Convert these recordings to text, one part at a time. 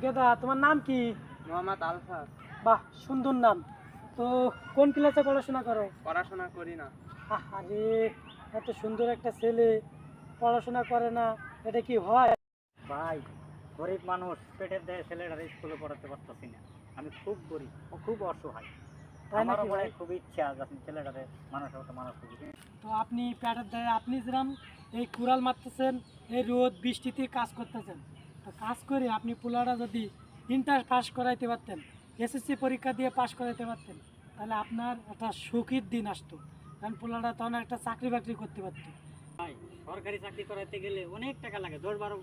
গেদা তোমার নাম কি? মোহাম্মদ আলফাজ বাহ সুন্দর নাম। তো কোন ক্লাসে পড়াশোনা করো? পড়াশোনা করি না। আরে এত সুন্দর একটা ছেলে। পড়াশোনা করে না এটা কি হয়? ভাই গরিব মানুষ পেটের দেহে ছেলেরা স্কুলে পড়াতে পারতেছি না। আমি খুব গরিব ও খুব অসহায়। তাই আমারও মনে খুব ইচ্ছা মানুষের মতো মানুষ তো আপনি প্যাটের দেয় আপনি যেরকম এই কুড়াল মারতেছেন এই রোদ বৃষ্টিতে কাজ করতেছেন কাজ করে আপনি পোলাটা যদি ইন্টার পাস করাইতে পারতেন এসএসসি পরীক্ষা দিয়ে পাস করাইতে পারতেন তাহলে আপনার একটা সুখীর দিন আসতো। কারণ পোলাটা তখন একটা চাকরি বাকরি করতে পারতো। ভাই সরকারি চাকরি করাতে গেলে অনেক টাকা লাগে দশ বারো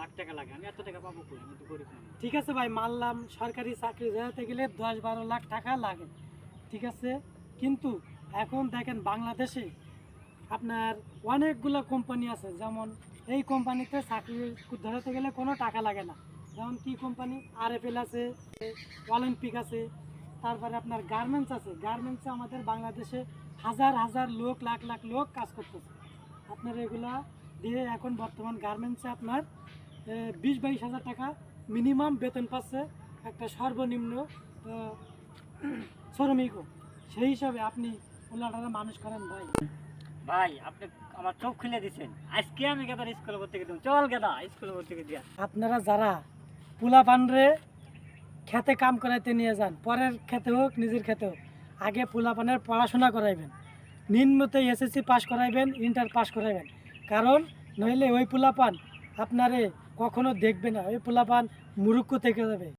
লাখ টাকা লাগে। আমি এত টাকা পাবো কই? আমি তো গরিব ঠিক আছে ভাই মানলাম সরকারি চাকরি যেতে গেলে দশ বারো লাখ টাকা লাগে। ঠিক আছে? কিন্তু এখন দেখেন বাংলাদেশে আপনার অনেকগুলো কোম্পানি আছে যেমন এই কোম্পানিতে চাকরি ধরাতে গেলে কোনো টাকা লাগে না। যেমন কি কোম্পানি? আর এফ এল আছে অলিম্পিক আছে, তারপরে আপনার গার্মেন্টস আছে। গার্মেন্টসে আমাদের বাংলাদেশে হাজার হাজার লোক, লাখ লাখ লোক কাজ করতেছে। আপনার এগুলা দিয়ে এখন বর্তমান গার্মেন্টসে আপনার বিশ বাইশ হাজার টাকা মিনিমাম বেতন পাচ্ছে একটা সর্বনিম্ন শ্রমিকও। সেই হিসাবে আপনি ওলাটারা মানুষ করেন ভাই। ভাই, আপনি আমার চোখ খুলে দিচ্ছেন আজকে আমি গেদার স্কুলে ভর্তি করে চল গেদা স্কুলে ভর্তি করে দিয়া। আপনারা যারা পোলা পানরে খেতে কাম করাইতে নিয়ে যান, পরের খেতে হোক, নিজের খেতে হোক, আগে পোলা পানের পড়াশোনা করাইবেন। নিম্নতে এসএসসি পাস করাইবেন, ইন্টার পাস করাইবেন। কারণ নইলে ওই পোলাপান আপনারে কখনো দেখবে না। ওই পোলাপান মুরুক্ষ থেকে যাবে।